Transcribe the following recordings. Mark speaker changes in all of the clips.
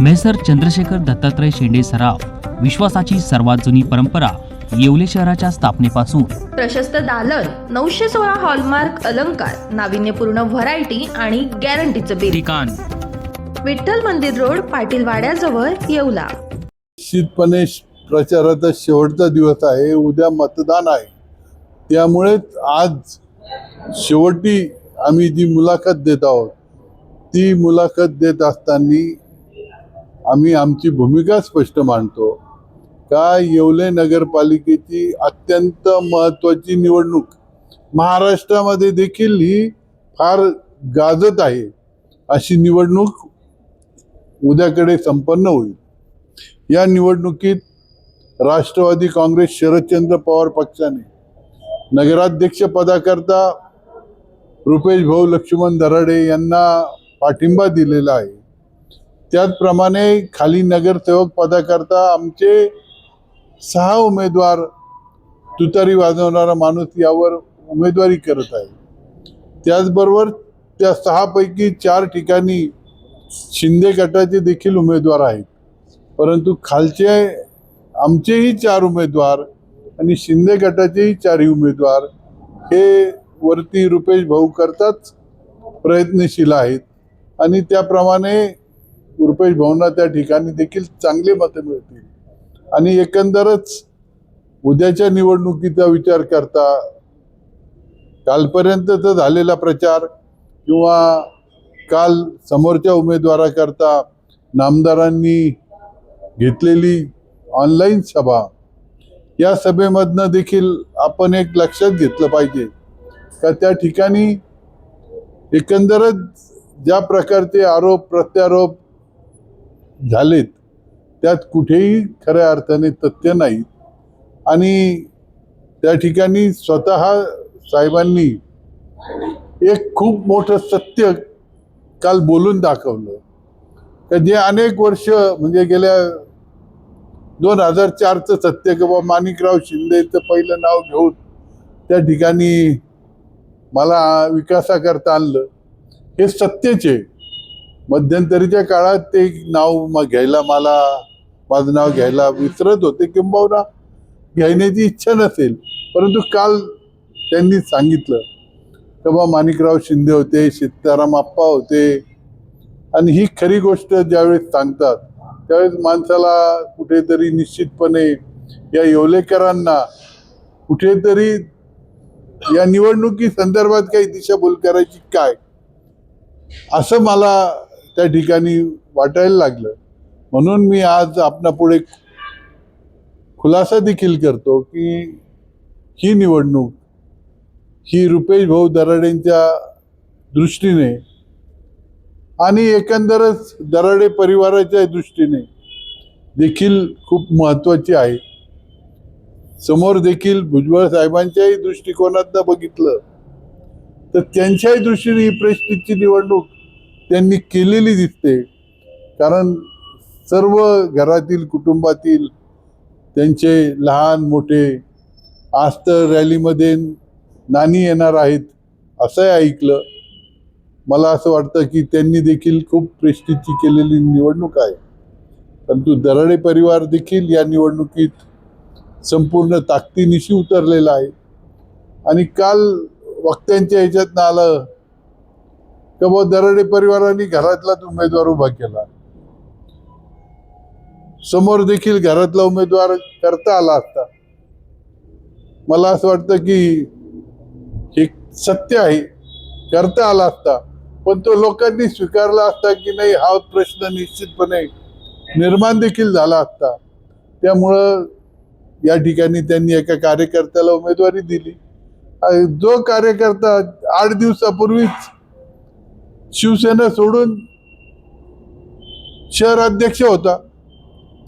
Speaker 1: Measure Chandrashekhar Dattatray Shende सराफ विश्वासाची सर्वात जुनी परंपरा येवले शहराच्या स्थापनेपासून.
Speaker 2: प्रशस्त दालन नऊशे सोळा हॉलमार्क अलंकार नाविन्यपूर्ण व्हरायटी आणि गॅरंटीचं बिल
Speaker 1: ठिकाण.
Speaker 3: विठ्ठल मंदिर रोड पाटील वाड्याजवळ येवला.
Speaker 4: निश्चितपणे प्रचाराचा शेवटचा दिवस आहे उद्या मतदान आहे. त्यामुळे आज शेवटी आम्ही जी मुलाखत देत आहोत ती मुलाखत देत असताना आम्ही आमची भूमिका स्पष्ट मांडतो. का येवले नगरपालिकेची अत्यंत महत्त्वाची निवडणूक. महाराष्ट्रामध्ये देखील ही फार गाजत आहे. अशी निवडणूक उद्याकडे संपन्न होईल. या निवडणुकीत राष्ट्रवादी काँग्रेस शरदचंद्र पवार पक्षाने नगराध्यक्ष पदाकरता रुपेश भाऊ लक्ष्मण दराडे यांना पाठिंबा दिलेला आहे. त्याचप्रमाणे खाली नगरसेवक पदाकरता आमचे सहा उमेदवार तुतारी वाजवणारा माणूस यावर उमेदवारी करत आहे. त्याचबरोबर त्या सहापैकी चार ठिकाणी शिंदे गटाचे देखील उमेदवार आहेत. परंतु खालचे आमचेही चार उमेदवार आणि शिंदे गटाचेही चारही उमेदवार हे वरती रुपेश भाऊ करताच प्रयत्नशील आहेत. आणि त्याप्रमाणे रुपेश भाऊंना त्या ठिकाणी देखील चांगले मतं मिळतील. आणि एकंदरच उद्याच्या निवडणुकीचा विचार करता कालपर्यंतचा झालेला प्रचार किंवा काल समोरच्या उमेदवाराकरता नामदारांनी घेतलेली ऑनलाईन सभा या सभेमधनं देखील आपण एक लक्षात घेतलं पाहिजे. का त्या ठिकाणी एकंदरच ज्या प्रकारचे आरोप प्रत्यारोप झालेत त्यात कुठेही खऱ्या अर्थाने तथ्य नाही. आणि त्या ठिकाणी स्वतः साहेबांनी एक खूप मोठं सत्य काल बोलून दाखवलं. का जे अनेक वर्ष म्हणजे गेल्या दोन हजार चारचं सत्य किंवा माणिकराव शिंदेचं पहिलं नाव घेऊन त्या ठिकाणी मला विकासाकरता आणलं हे सत्यचे आहे. मध्यंतरीच्या काळात ते नाव घ्यायला मला माझं नाव घ्यायला विसरत होते किंबहुना घेण्याची इच्छा नसेल. परंतु काल त्यांनी सांगितलं तेव्हा माणिकराव शिंदे होते सीताराम आप्पा होते. आणि ही खरी गोष्ट ज्यावेळेस सांगतात त्यावेळेस माणसाला कुठेतरी निश्चितपणे या येवलेकरांना कुठेतरी या निवडणुकी संदर्भात काही दिशाभूल करायची काय? असं मला त्या ठिकाणी वाटायला लागलं. म्हणून मी आज आपणापुढे खुलासा देखील करतो की ही निवडणूक ही रुपेश भाऊ दराडेंच्या दृष्टीने आणि एकंदरच दराडे परिवाराच्या दृष्टीने देखील खूप महत्त्वाची आहे. समोर देखील भुजबळ साहेबांच्याही दृष्टिकोनातनं बघितलं तर त्यांच्याही दृष्टीने ही प्रेस्टिजची निवडणूक त्यांनी केलेली दिसते. कारण सर्व घरातील कुटुंबातील त्यांचे लहान मोठे आज तर रॅलीमध्ये नानी येणार आहेत असंही ऐकलं. मला असं वाटतं की त्यांनी देखील खूप प्रेस्टिजची केलेली निवडणूक आहे. परंतु दराडे परिवार देखील या निवडणुकीत संपूर्ण ताकदीनिशी उतरलेला आहे. आणि काल वक्त्यांच्या ह्याच्यातनं आलं का बुवा दराडे परिवाराने घरातलाच उमेदवार उभा केला? समोर देखील घरातला उमेदवार करता आला असता. मला असं वाटतं की हे सत्य आहे. करता आला असता. पण तो लोकांनी स्वीकारला असता की नाही हा प्रश्न निश्चितपणे निर्माण देखील झाला असता. त्यामुळं या ठिकाणी त्यांनी एका कार्यकर्त्याला उमेदवारी दिली. जो कार्यकर्ता आठ दिवसापूर्वीच शिवसेना सोडून शहराध्यक्ष होता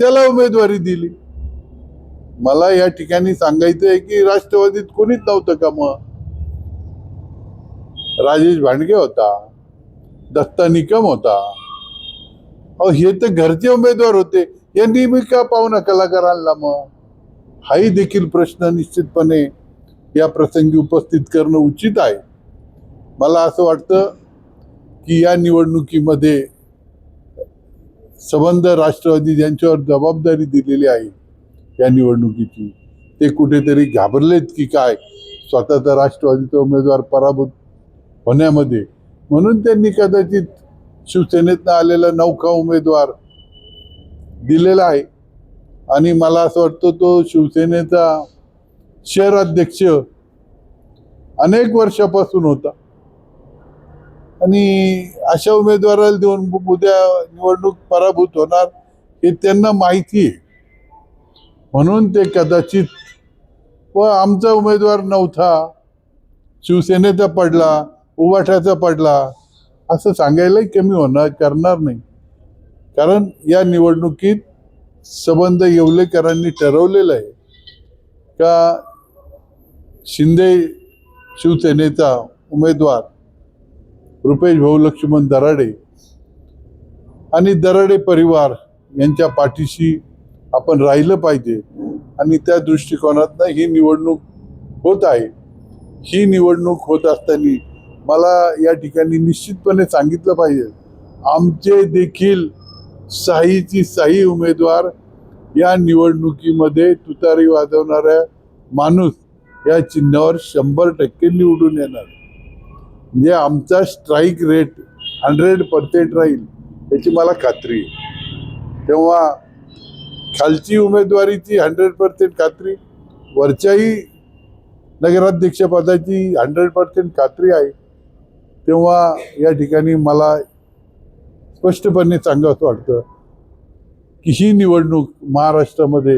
Speaker 4: त्याला उमेदवारी दिली. मला या ठिकाणी सांगायचं आहे की राष्ट्रवादीत कोणीच नव्हतं का मग? राजेश भांडगे होता दत्ता निकम होता. अहो हे तर घरचे उमेदवार होते. यांनी मी का पाहुणा कलाकार आणला मग? हाही देखील प्रश्न निश्चितपणे या प्रसंगी उपस्थित करणं उचित आहे. मला असं वाटतं की या निवडणुकीमध्ये संबंध राष्ट्रवादी ज्यांच्यावर जबाबदारी दिलेली आहे या निवडणुकीची ते कुठेतरी घाबरलेत की काय? स्वतःचा राष्ट्रवादीचा उमेदवार पराभूत होण्यामध्ये. म्हणून त्यांनी कदाचित शिवसेनेतनं आलेला नौका उमेदवार दिलेला आहे. आणि मला असं वाटतं तो शिवसेनेचा शहर अध्यक्ष अनेक वर्षापासून होता. आणि अशा उमेदवाराला देऊन उद्या निवडणूक पराभूत होणार हे त्यांना माहिती आहे. म्हणून ते कदाचित व आमचा उमेदवार नव्हता शिवसेनेचा पडला उभाठ्याचा पडला असं सांगायलाही कमी होणार करणार नाही. कारण या निवडणुकीत संबंध येवलेकरांनी ठरवलेलं आहे. का शिंदे शिवसेनेचा उमेदवार रुपेश भाऊ लक्ष्मण दराडे आणि दराडे परिवार यांच्या पाठीशी आपण राहिलं पाहिजे. आणि त्या दृष्टिकोनातनं ही निवडणूक होत आहे. ही निवडणूक होत असताना मला या ठिकाणी निश्चितपणे सांगितलं पाहिजे आमचे देखील साहीची साही उमेदवार या निवडणुकीमध्ये तुतारी वाजवणाऱ्या माणूस या चिन्हावर शंभर टक्के निवडून येणार. जे आमचा स्ट्राईक रेट हंड्रेड पर्सेंट राहील याची मला खात्री आहे. तेव्हा खालची उमेदवारीची हंड्रेड पर्सेंट खात्री वरच्याही नगराध्यक्षपदाची हंड्रेड पर्सेंट खात्री आहे. तेव्हा या ठिकाणी मला स्पष्टपणे सांगावं वाटतं की ही निवडणूक महाराष्ट्रामध्ये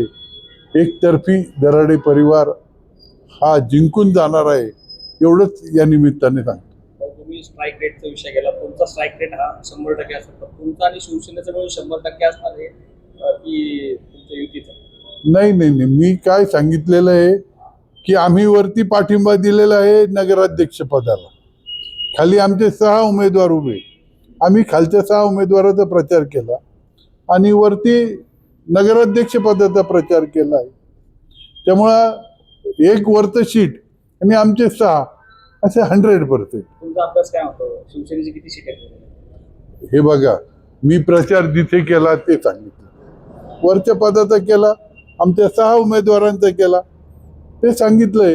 Speaker 4: एकतर्फी दराडे परिवार हा जिंकून जाणार आहे एवढंच या निमित्ताने सांगतो.
Speaker 5: स्ट्राईक रेटचा विषय गेला. तुमचा स्ट्राईक रेट हा शंभर टक्के असणार तर तुमचा आणि शिवसेनेचा मिळून शंभर टक्के असणार आहे की तुमच्या युतीचा?
Speaker 4: नाही नाही नाही. मी काय सांगितलेलं आहे की आम्ही वरती पाठिंबा दिलेला आहे नगराध्यक्ष पदाला. खाली आमचे सहा उमेदवार उभे. आम्ही खालच्या सहा उमेदवाराचा प्रचार केला. आणि वरती नगराध्यक्ष पदाचा प्रचार केला आहे. त्यामुळं एक वरचं शीट आणि आमचे सहा असे हंड्रेड पर्सेंट
Speaker 5: तुमचा अभ्यास काय होतो? शिवसेनेची किती सीट
Speaker 4: हे बघा मी प्रचार जिथे केला ते सांगितलं. वरच्या पदाचा केला आमच्या सहा उमेदवारांचा केला. ते सांगितलंय